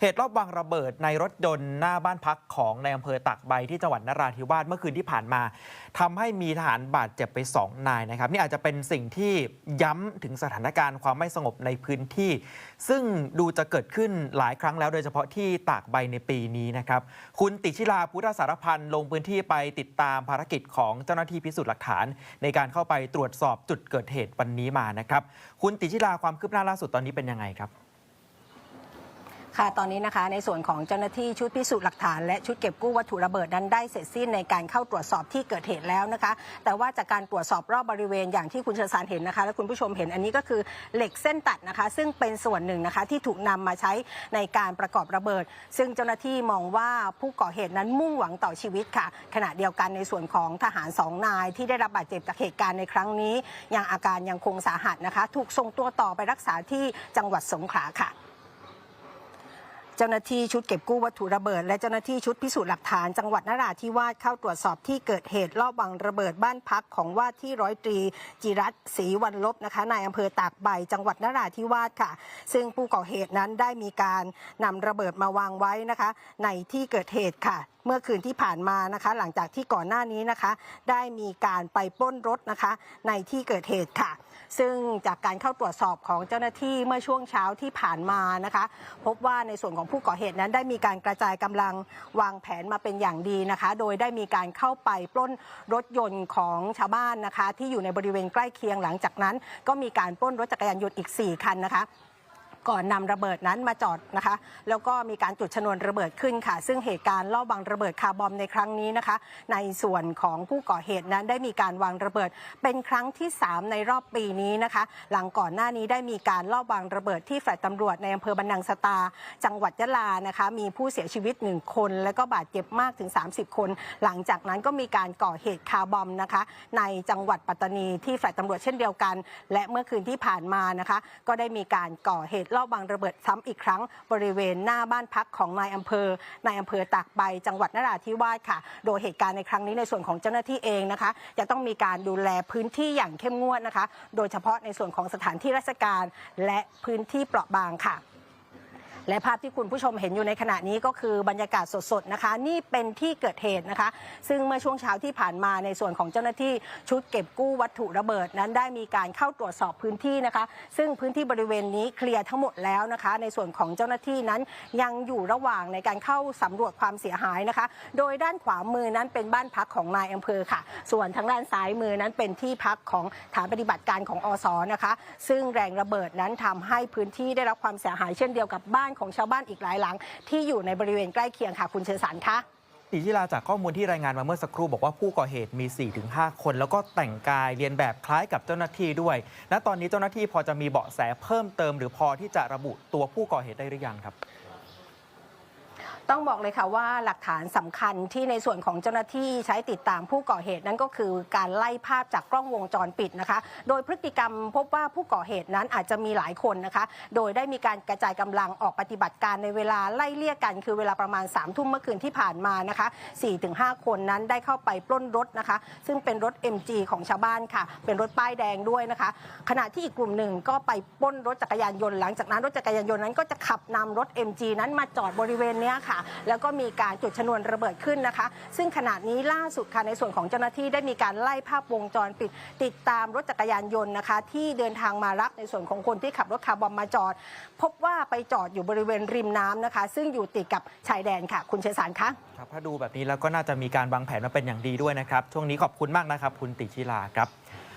เหตุรอบวางระเบิดในรถยนต์หน้าบ้านพักของในอำเภอตากใบที่จังหวัดนราธิวาสเมื่อคืนที่ผ่านมาทำให้มีทหารบาดเจ็บไป 2 นายนะครับ นี่อาจจะเป็นสิ่งที่ย้ำถึงสถานการณ์ความไม่สงบในพื้นที่ ซึ่งดูจะเกิดขึ้นหลายครั้งแล้วโดยเฉพาะที่ตากใบในปีนี้นะครับ คุณติชิลาพุทธสารพันธ์ลงพื้นที่ไปติดตามภารกิจของเจ้าหน้าที่พิสูจน์หลักฐาน ในการเข้าไปตรวจสอบจุดเกิดเหตุวันนี้มานะครับ คุณติชิลาความคืบหน้าล่าสุดตอนนี้เป็นยังไงครับ ค่ะตอนนี้นะคะในส่วนของเจ้าหน้าที่ชุดพิสูจน์หลักฐาน และชุดเก็บกู้วัตถุระเบิดนั้นได้เสร็จสิ้นในการเข้าตรวจสอบที่เกิดเหตุแล้วนะคะ แต่ว่าจากการตรวจสอบรอบบริเวณอย่างที่คุณเชษสารเห็นนะคะ และคุณผู้ชมเห็นอันนี้ก็คือเหล็กเส้นตัดนะคะ ซึ่งเป็นส่วนหนึ่งนะคะที่ถูกนำมาใช้ในการประกอบระเบิด ซึ่งเจ้าหน้าที่มองว่าผู้ก่อเหตุนั้นมุ่งหวังต่อชีวิตค่ะ ขณะเดียวกันในส่วนของทหารสองนายที่ได้รับบาดเจ็บจากเหตุการณ์ในครั้งนี้ยังอาการยังคงสาหัสนะคะ ถูกส่งตัวต่อไปรักษาที่จังหวัดสงขลาค่ะ เจ้าหน้าที่ชุดเก็บกู้วัตถุระเบิด และเจ้าหน้าที่ชุดพิสูจน์หลักฐานจังหวัดนราธิวาสเข้าตรวจสอบที่เกิดเหตุรอบวางระเบิดบ้านพักของว่าที่ร้อยตรีจิรัตศรีวันลบนะคะนายอำเภอตากใบ จังหวัดนราธิวาสค่ะ ซึ่งผู้ก่อเหตุนั้นได้มีการนำระเบิดมาวางไว้นะคะ ในที่เกิดเหตุค่ะเมื่อคืนที่ผ่านมานะคะ หลังจากที่ก่อนหน้านี้นะคะ ได้มีการไปปล้นรถนะคะ ในที่เกิดเหตุค่ะ ซึ่งจากการเข้าตรวจสอบของเจ้าหน้าที่เมื่อช่วงเช้าที่ผ่านมานะคะ พบว่าในส่วนของผู้ก่อเหตุนั้นได้มีการกระจายกำลังวางแผนมาเป็นอย่างดีนะคะ โดยได้มีการเข้าไปปล้นรถยนต์ของชาวบ้านนะคะ ที่อยู่ในบริเวณใกล้เคียงหลังจากนั้น ก็มีการปล้นรถจักรยานยนต์อีก 4 คันนะคะ ก่อนนำระเบิดนั้นมาจอดนะคะ แล้วก็มีการจุดชนวนระเบิดขึ้นค่ะ ซึ่งเหตุการณ์ลอบวางระเบิดคาร์บอมในครั้งนี้นะคะ ในส่วนของผู้ก่อเหตุนั้นได้มีการวางระเบิด เป็นครั้งที่ 3 ในรอบปีนี้นะคะ หลังก่อนหน้านี้ได้มีการลอบวางระเบิดที่แฟลตตำรวจในอำเภอบันนังสตา จังหวัดยะลานะคะ มีผู้เสียชีวิต 1 คน และก็บาดเจ็บมากถึง 30 คน หลังจากนั้นก็มีการก่อเหตุคาร์บอมนะคะ ในจังหวัดปัตตานีที่แฟลตตำรวจเช่นเดียวกัน และเมื่อคืนที่ผ่านมานะคะ ก็ได้มีการก่อเหตุลอบวางระเบิดซ้ำอีกครั้งบริเวณหน้าบ้านพักของนายอำเภอนายอำเภอตากใบจังหวัดนราธิวาสค่ะ โดยเหตุการณ์ในครั้งนี้ในส่วนของเจ้าหน้าที่เองนะคะจะต้องมีการดูแลพื้นที่อย่างเข้มงวดนะคะ โดยเฉพาะในส่วนของสถานที่ราชการและพื้นที่เปราะบางค่ะ และภาพที่คุณผู้ชมเห็นอยู่ในขณะนี้ก็คือบรรยากาศสดๆนะคะ นี่เป็นที่เกิดเหตุนะคะ ซึ่งเมื่อช่วงเช้าที่ผ่านมาในส่วนของเจ้าหน้าที่ชุดเก็บกู้วัตถุระเบิดนั้นได้มีการเข้าตรวจสอบพื้นที่นะคะ ซึ่งพื้นที่บริเวณนี้เคลียร์ทั้งหมดแล้วนะคะ ในส่วนของเจ้าหน้าที่นั้นยังอยู่ระหว่างในการเข้าสำรวจความเสียหายนะคะ โดยด้านขวามือนั้นเป็นบ้านพักของนายอำเภอค่ะ ส่วนทางด้านซ้ายมือนั้นเป็นที่พักของฐานปฏิบัติการของอสนะคะ ซึ่งแรงระเบิดนั้นทำให้พื้นที่ได้รับความเสียหายเช่นเดียวกับบ้านของชาวบ้านอีกหลายหลัง ที่อยู่ในบริเวณใกล้เคียงค่ะ คุณเชอสันคะติชิลาจากข้อมูลที่รายงานมาเมื่อสักครู่บอกว่าผู้ก่อเหตุมี 4-5 คน แล้วก็แต่งกายเรียนแบบคล้ายกับเจ้าหน้าที่ด้วย ณ ตอนนี้เจ้าหน้าที่พอจะมีเบาะแสเพิ่มเติม หรือพอที่จะระบุตัวผู้ก่อเหตุได้หรือยังครับ ต้องบอกเลยค่ะว่าหลักฐานสำคัญที่ในส่วนของเจ้าหน้าที่ใช้ติดตามผู้ก่อเหตุนั้นก็คือการไล่ภาพจากกล้องวงจรปิดนะคะ โดยพฤติกรรมพบว่าผู้ก่อเหตุนั้นอาจจะมีหลายคนนะคะ โดยได้มีการกระจายกำลังออกปฏิบัติการในเวลาไล่เลี่ยกัน คือเวลาประมาณ3ามทุ่มเมื่อคืนที่ผ่านมานะคะ 4-5 คนนั้นได้เข้าไปปล้นรถนะคะ ซึ่งเป็นรถ MG ของชาวบ้านค่ะ เป็นรถป้ายแดงด้วยนะคะ ขณะที่อีกกลุ่มหนึ่งก็ไปปล้นรถจักรยานยนต์หลังจากนั้นรถจักรยานยนต์นั้นก็จะขับนำรถ MG นั้นมาจอดบริเวณนี้ค่ะแล้วก็มีการจุดชนวนระเบิดขึ้นนะคะ ซึ่งขณะนี้ล่าสุดค่ะในส่วนของเจ้าหน้าที่ได้มีการไล่ภาพวงจรปิด ติดตามรถจักรยานยนต์นะคะ ที่เดินทางมารับในส่วนของคนที่ขับรถคาร์บอมมาจอด พบว่าไปจอดอยู่บริเวณริมน้ำนะคะ ซึ่งอยู่ติดกับชายแดนค่ะ คุณเชยสารคะครับถ้าดูแบบนี้แล้วก็น่าจะมีการวางแผนมาเป็นอย่างดีด้วยนะครับ ช่วงนี้ขอบคุณมากนะครับ คุณติชิลาครับ